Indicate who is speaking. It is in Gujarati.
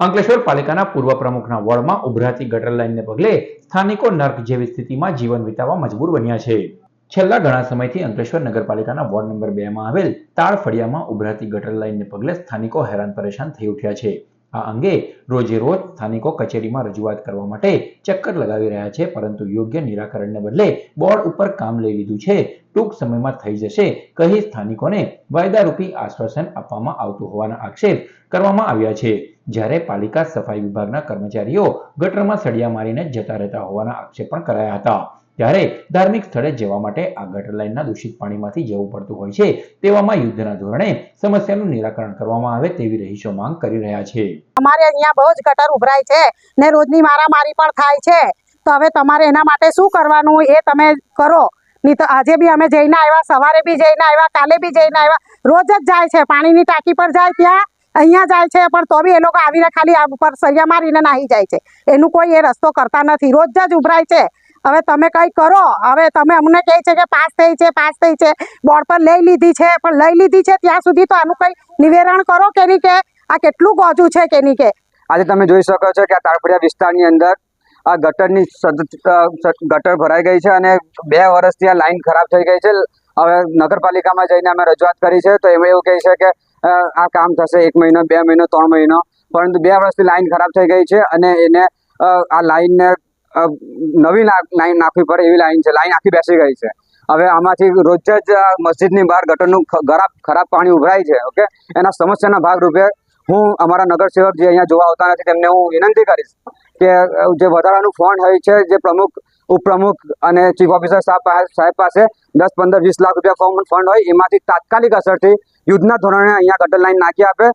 Speaker 1: અંકલેશ્વર પાલિકાના પૂર્વ પ્રમુખના વોર્ડમાં ઉભરાતી ગટર લાઇનને પગલે સ્થાનિકો નર્ક જેવી સ્થિતિમાં જીવન વિતાવવા મજબૂર બન્યા છે. છેલ્લા ઘણા સમયથી અંકલેશ્વર નગરપાલિકાના વોર્ડ નંબર બે માં આવેલ તાળ ફળિયામાં ઉભરાતી ગટર લાઇનને પગલે સ્થાનિકો હેરાન પરેશાન થઈ ઉઠ્યા છે. આ અંગે રોજે રોજ સ્થાનિકો કચેરીમાં રજૂઆત કરવા માટે ચક્કર લગાવી રહ્યા છે, પરંતુ યોગ્ય નિરાકરણને બદલે બોર્ડ ઉપર કામ લઈ લીધું છે. ટૂંક સમયમાં થઈ જશે, કહી સ્થાનિકોને વાયદારૂપી આશ્વાસન આપવામાં આવતું હોવાના આક્ષેપ કરવામાં આવ્યા છે. જ્યારે પાલિકા સફાઈ વિભાગના કર્મચારીઓ ગટરમાં સળિયા મારીને જતા રહેતા હોવાના આક્ષેપ પણ કરાયા હતા. ત્યારે ધાર્મિક સ્થળે જવા માટે આ ગટર લાઇનના દૂષિત પાણીમાંથી જવું પડતું હોય છે, તેવામાં યુદ્ધના ધોરણે સમસ્યાનું નિરાકરણ કરવામાં આવે તેવી રહીશો માંગ કરી રહ્યા છે.
Speaker 2: અમારે અહીંયા બહુ જ ગટર ઉભરાય છે ને રોજની મારામારી પણ થાય છે. તો હવે તમારે એના માટે શું કરવાનું એ તમે કરો. નહીં તો આજે બી અમે જઈને આવ્યા, સવારે બી જઈને આવ્યા, કાલે બી જઈને આવ્યા. રોજ જ જાય છે, પાણીની ટાંકી પર જાય ત્યાં, અહીંયા જાય છે, પણ તો બી એ લોકો આવીને ખાલી આ ઉપર સરિયા મારીને નાહી જાય છે. એનું કોઈ એ રસ્તો કરતા નથી. રોજ જ ઉભરાય છે. હવે તમે કંઈ કરો. હવે તમે અમને કહે છે કે પાસ થઈ છે, પાસ થઈ છે. બોર્ડ પર લઈ લીધી છે, પણ લઈ લીધી છે ત્યાં સુધી તો આનું કંઈ નિવેરણ કરો કે નહીં કે આ કેટલું ગોજું છે કે નહીં કે?
Speaker 3: આજે તમે જોઈ શકો છો કે આ તાળપડિયા વિસ્તારની અંદર આ ગટરની ગટર ભરાઈ ગઈ છે અને બે વર્ષથી આ લાઈન ખરાબ થઈ ગઈ છે. હવે નગરપાલિકામાં જઈને અમે રજૂઆત કરી છે, તો એમણે એવું કહે છે કે આ કામ થશે એક મહિનો, બે મહિનો, ત્રણ મહિનો. પરંતુ બે વર્ષથી લાઈન ખરાબ થઈ ગઈ છે અને એને આ લાઈનને નવી લાઈન નાખવી પડે એવી લાઈન છે. લાઈન આખી બેસી ગઈ છે. હવે આમાંથી રોજ જ મસ્જિદની બહાર ગટરનું ખરાબ ખરાબ પાણી ઉભરાય છે, ઓકે? એના સમસ્યાના ભાગરૂપે હું અમારા નગરસેવક જે અહીંયા જોવા આવતા નથી, તેમને હું વિનંતી કરીશ કે જે વધારાનું ફંડ હોય છે, જે પ્રમુખ, ઉપપ્રમુખ અને ચીફ ઓફિસર સાહેબ સાહેબ પાસે દસ, પંદર, વીસ લાખ રૂપિયા ફંડ હોય, એમાંથી તાત્કાલિક અસરથી યુદ્ધના ધોરણે અહીંયા ગટર લાઈન નાખી આપે.